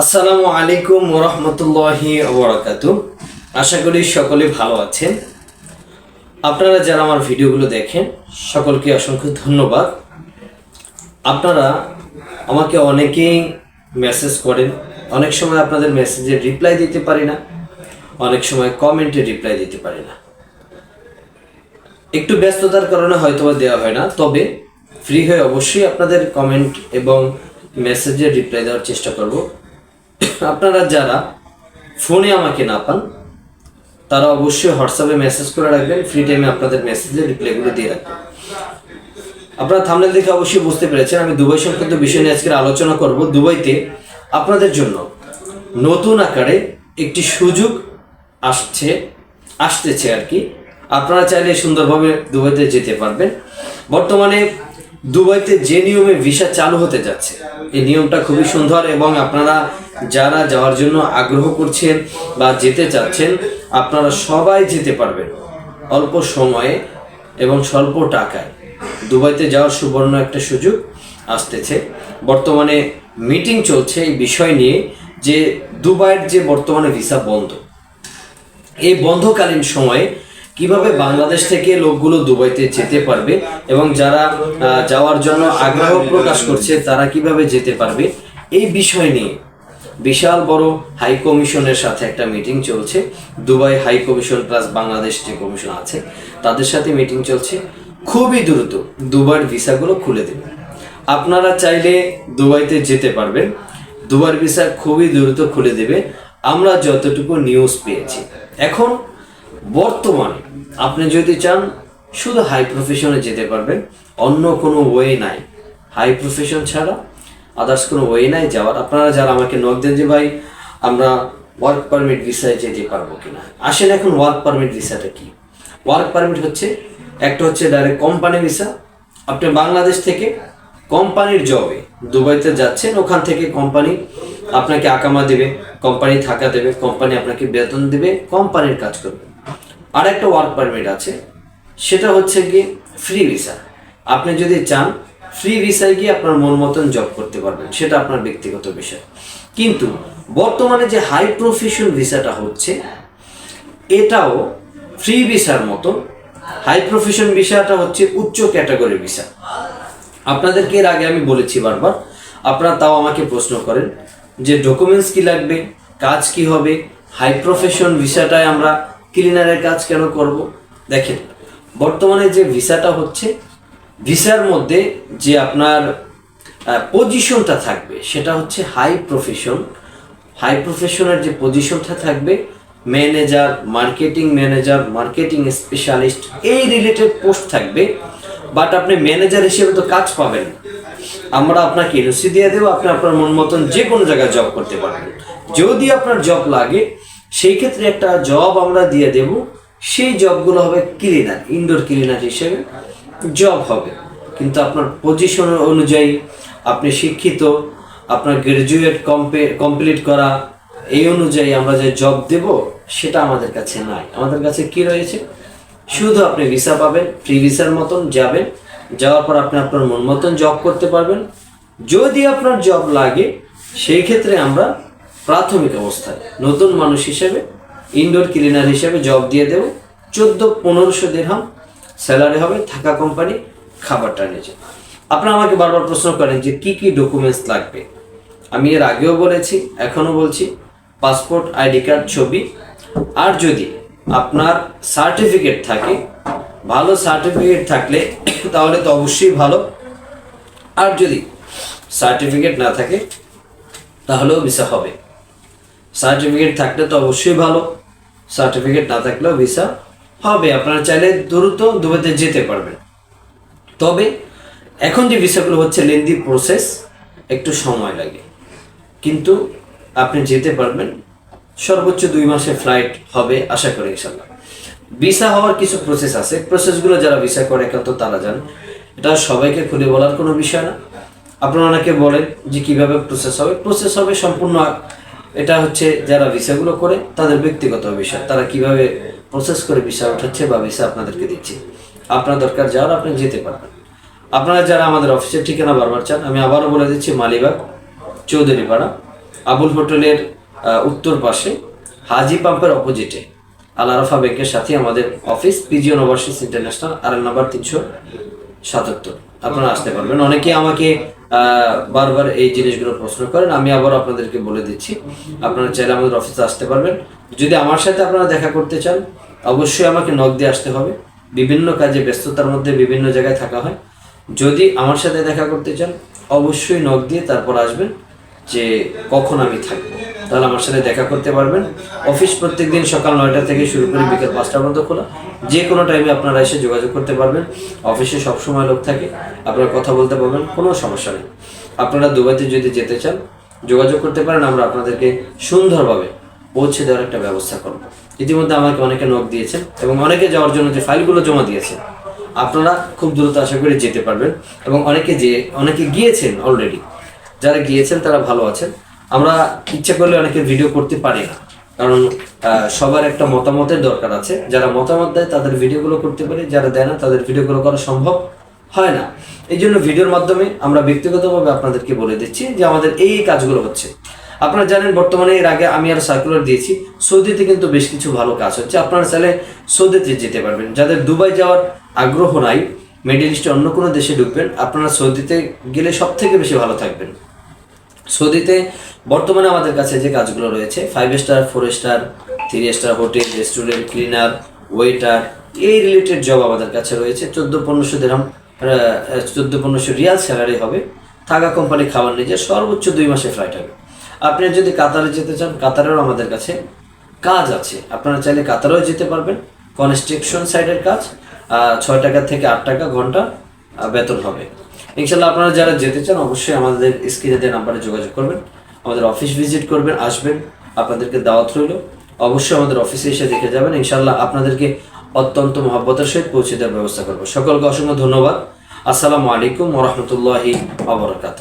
আসসালামু আলাইকুম ওরহমতুল্লাহি ওবরাকাতু আশা করি সকলে ভালো আছেন। আপনারা যারা আমার ভিডিওগুলো দেখেন, সকলকে অসংখ্য ধন্যবাদ। আপনারা আমাকে অনেকেই মেসেজ করেন। অনেক সময় আপনাদের মেসেজে রিপ্লাই দিতে পারি না। অনেক সময় কমেন্টে রিপ্লাই দিতে পারি না। একটু ব্যস্ততার কারণে হয়তো বা দেওয়া হয় না, তবে ফ্রি হয়ে অবশ্যই আপনাদের কমেন্ট এবং মেসেজের রিপ্লাই দেওয়ার চেষ্টা করব। আপনারা যারা ফোনে আমাকে না পান, তারা অবশ্যই হোয়াটসঅ্যাপে মেসেজ করে রাখবেন ফ্রি টাইমে আপনাদের মেসেজের রিপ্লাইগুলো দিয়ে রাখবেন। আপনারা থামনেল দেখে অবশ্যই বুঝতে পেরেছেন, আমি দুবাই সংক্রান্ত বিষয় নিয়ে আজকের আলোচনা করব। দুবাইতে আপনাদের জন্য নতুন আকারে একটি সুযোগ আসছে, আসতেছে আর কি। আপনারা চাইলে সুন্দরভাবে দুবাইতে যেতে পারবেন। বর্তমানে দুবাইতে যে নিয়মে ভিসা চালু হতে যাচ্ছে, এই নিয়মটা খুবই সুন্দর এবং আপনারা যারা যাওয়ার জন্য আগ্রহ করছেন বা যেতে চাচ্ছেন, আপনারা সবাই যেতে পারবেন। অল্প সময়ে এবং স্বল্প টাকায়। দুবাইতে যাওয়ার সুবর্ণ একটা সুযোগ আসতেছে। বর্তমানে মিটিং চলছে এই বিষয় নিয়ে যে দুবাইয়ের যে বর্তমানে ভিসা বন্ধ। এই বন্ধকালীন সময়ে কীভাবে বাংলাদেশ থেকে লোকগুলো দুবাইতে যেতে পারবে এবং যারা যাওয়ার জন্য আগ্রহ প্রকাশ করছে, তারা কীভাবে যেতে পারবে, এই বিষয় নিয়ে বিশাল বড় হাই কমিশনের সাথে একটা মিটিং চলছে। Dubai high commission plus Bangladesh যে কমিশন আছে, তাদের সাথে মিটিং চলছে। খুবই দ্রুত দুবার ভিসাগুলো খুলে দেবে। আপনারা চাইলে দুবাইতে যেতে পারবেন। দুবার ভিসা খুবই দ্রুত খুলে দেবে। আমরা যতটুকু নিউজ পেয়েছি। এখন বর্তমানে আপনি যদি চান শুধু হাই প্রফেশনে যেতে পারবেন, অন্য কোনো ওয়ে নাই। হাই প্রফেশন ছাড়া আদার্স কোনো ওয়ে নাই যাওয়ার। আপনারা যারা আমাকে নক দেন যে, ভাই, আমরা ওয়ার্ক পারমিট ভিসায় যেতে পারব কিনা? আসেন এখন ওয়ার্ক পারমিট ভিসাটা কি? ওয়ার্ক পারমিট হচ্ছে, একটা হচ্ছে ডাইরেক্ট কোম্পানি ভিসা আপনি বাংলাদেশ থেকে কোম্পানির জবে দুবাইতে যাচ্ছেন, ওখান থেকে কোম্পানি আপনাকে আকামা দেবে কোম্পানি থাকা দেবে কোম্পানি আপনাকে বেতন দেবে কোম্পানির কাজ করবে। আর একটা ওয়ার্ক পারমিট আছে, সেটা হচ্ছে গিয়ে ফ্রি ভিসা আপনি যদি চান ফ্রি ভিসায় গিয়ে আপনার মন মতন জব করতে পারবেন, সেটা আপনার ব্যক্তিগত বিষয়। কিন্তু বর্তমানে যে হাই প্রফেশন ভিসাটা হচ্ছে, এটাও ফ্রি ভিসার মতো। হাই প্রফেশন ভিসাটা হচ্ছে উচ্চ ক্যাটাগরি ভিসা আপনাদেরকে এর আগে আমি বলেছি বারবার, আপনারা তাও আমাকে প্রশ্ন করেন যে ডকুমেন্টস কি লাগবে, কাজ কি হবে হাই প্রফেশন ভিসাটায় আমরা ক্লিনারের কাজ কেন করব? দেখেন, বর্তমানে যে ভিসাটা হচ্ছে ভিসার মধ্যে যে আপনার পজিশনটা থাকবে, সেটা হচ্ছে হাই প্রফেশন হাই প্রফেশনের যে পজিশনটা থাকবে manager marketing manager marketing specialist এই রিলেটেড পোস্ট থাকবে। বাট আপনি ম্যানেজার হিসেবে তো কাজ পাবেন। আমরা আপনাকে এনওসি দিয়ে দেবো, আপনি আপনার মন মতন যে কোনো জায়গায় জব করতে পারবেন। যদি আপনার জব লাগে, সেই ক্ষেত্রে একটা জব আমরা দিয়ে দেব। সেই জবগুলো হবে ক্লিনার ইনডোর ক্লিনার হিসেবে জব হবে। কিন্তু আপনার পজিশন অনুযায়ী আপনি শিক্ষিত, আপনার গ্রাজুয়েট কমপ্লিট করা, এই অনুযায়ী আমরা যে জব দেব, সেটা আমাদের কাছে নাই। আমাদের কাছে কি রয়েছে? শুধু আপনি ভিসা পাবেন ফ্রি ভিসার মতন যাবেন, যাওয়ার পর আপনি আপনার মন মতন জব করতে পারবেন। যদি আপনার জব লাগে, সেই ক্ষেত্রে আমরা প্রাথমিক অবস্থায় নতুন মানুষ হিসেবে ইনডোর ক্লিনার হিসেবে জব দিয়ে দেব। চোদ্দ পনেরোশো দেড়হাম স্যালারি হবে থাকা কোম্পানি খাবারটা নিয়েছে আপনারা আমাকে বারবার প্রশ্ন করেন যে কি কি ডকুমেন্টস লাগবে? আমি এর আগেও বলেছি এখনও বলছি পাসপোর্ট আইডি কার্ড ছবি। আর যদি আপনার সার্টিফিকেট থাকে, ভালো সার্টিফিকেট থাকলে তাহলে তো অবশ্যই ভালো। আর যদি সার্টিফিকেট না থাকে, তাহলেও ভিসা হবে। সার্টিফিকেট থাকলে তো অবশ্যই ভালো সার্টিফিকেট না থাকলেও ভিসা হবে। আপনারা চাইলে দ্রুত দুবাইতে যেতে পারবেন। তবে এখন যে ভিসাগুলো হচ্ছে লেন্দি প্রসেস একটু সময় লাগে। কিন্তু আপনি যেতে পারবেন, সর্বোচ্চ দুই মাসে ফ্লাইট হবে, আশা করি ইনশাল্লাহ ভিসা হওয়ার কিছু প্রসেস আছে। প্রসেসগুলো যারা ভিসা করে, একান্ত তারা জান। এটা সবাইকে খুলে বলার কোনো বিষয় না। আপনারা অনেকে বলেন যে কীভাবে প্রসেস হবে? প্রসেস হবে সম্পূর্ণ এটা হচ্ছে যারা ভিসাগুলো করে, তাদের ব্যক্তিগত বিষয়। তারা কীভাবে প্রসেস করে ভিসা উঠাচ্ছে বা ভিসা আপনাদেরকে দিচ্ছে। আপনার দরকার যাওয়ার আপনি যেতে পারবেন। আপনারা যারা আমাদের অফিসের ঠিকানা বারবার চান, আমি আবারও বলে দিচ্ছি, মালিবাগ, চৌধুরীপাড়া, আবুল হোটেলের উত্তর পাশে, হাজি পাম্পের অপোজিটে, আল আরাফা ব্যাংকের সাথে আমাদের অফিস, পিজিও ওভারসিজ ইন্টারন্যাশনাল আর নাম্বার তিনশো সাতাত্তর। আপনারা আসতে পারবেন। অনেকে আমাকে বারবার এই জিনিসগুলো প্রশ্ন করেন, আমি আবার আপনাদেরকে বলে দিচ্ছি, আপনারা চাইলে আমাদের অফিসে আসতে পারবেন। যদি আমার সাথে আপনারা দেখা করতে চান, অবশ্যই আমাকে নখ দিয়ে আসতে হবে। বিভিন্ন কাজে ব্যস্ততার মধ্যে বিভিন্ন জায়গায় থাকা হয়। যদি আমার সাথে দেখা করতে চান, অবশ্যই নখ দিয়ে তারপর আসবেন যে কখন আমি থাকব। তাহলে আমার সাথে দেখা করতে পারবেন। অফিস প্রত্যেকদিন সকাল নয়টা থেকে শুরু করে বিকেল পাঁচটা পর্যন্ত খোলা। যে কোনো টাইমে আপনারা এসে যোগাযোগ করতে পারবেন। অফিসে সবসময় লোক থাকে, আপনারা কথা বলতে পারবেন, কোনো সমস্যা নেই। আপনারা দুবাইতে যদি যেতে চান, যোগাযোগ করতে পারেন, আমরা আপনাদেরকে সুন্দরভাবে পৌঁছে দেওয়ার একটা ব্যবস্থা করব। ইতিমধ্যে আমাকে অনেকে নখ দিয়েছেন এবং অনেকে যাওয়ার জন্য যে ফাইলগুলো জমা দিয়েছেন আপনারা খুব দ্রুত আশা করি যেতে পারবেন এবং অনেকে যে, অনেকে গিয়েছেন অলরেডি যারা গিয়েছেন তারা ভালো আছেন। আমরা ইচ্ছা করলে অনেকে ভিডিও করতে পারি না, কারণ সবার একটা মতামতের দরকার আছে। যারা মতামত দেয় তাদের ভিডিওগুলো করতে পারি, যারা দেয় না তাদের ভিডিওগুলো করা সম্ভব হয় না। এই জন্য ভিডিওর মাধ্যমে আমরা ব্যক্তিগতভাবে আপনাদেরকে বলে দিচ্ছি যে আমাদের এই কাজগুলো হচ্ছে। আপনারা জানেন বর্তমানে এর আগে আমি আর সার্কুলার দিয়েছি। সৌদিতে কিন্তু বেশ কিছু ভালো কাজ হচ্ছে। আপনারা চাইলে সৌদিতে যেতে পারবেন। যাদের দুবাই যাওয়ার আগ্রহ নাই মিডিল ইস্টে অন্য কোনো দেশে ঢুকবেন, আপনারা সৌদিতে গেলে সব থেকে বেশি ভালো থাকবেন। সৌদিতে বর্তমানে আমাদের কাছে যে কাজগুলো রয়েছে five star four star three star hotel restaurant cleaner waiter এই রিলেটেড জব আমাদের কাছে রয়েছে। চোদ্দ, পনেরোশো দেরাম চোদ্দ, পনেরোশো রিয়াল স্যালারি হবে। থাকা কোম্পানি খাবার নিজে সর্বোচ্চ দুই মাসে ফ্লাইট হবে। আপনি যদি কাতারে যেতে চান, কাতারেও আমাদের কাছে কাজ আছে। আপনারা চাইলে কাতারেও যেতে পারবেন। কনস্ট্রাকশন সাইডের কাজ ছয় টাকা থেকে আট টাকা ঘণ্টা বেতন হবে। ইনশাল্লাহ আপনারা যারা যেতে চান, অবশ্যই আমাদের স্ক্রিনে দেওয়া নাম্বারে যোগাযোগ করবেন, আমাদের অফিস ভিজিট করবেন, আসবেন, আপনাদেরকে দাওয়াত রইল। অবশ্যই আমাদের অফিসে এসে দেখে যাবেন। ইনশাল্লাহ আপনাদেরকে অত্যন্ত মহব্বতের সহিত পৌঁছে দেওয়ার ব্যবস্থা করব। সকলকে অসংখ্য ধন্যবাদ। আসসালামু আলাইকুম ওরহমতুল্লাহি আবরকাত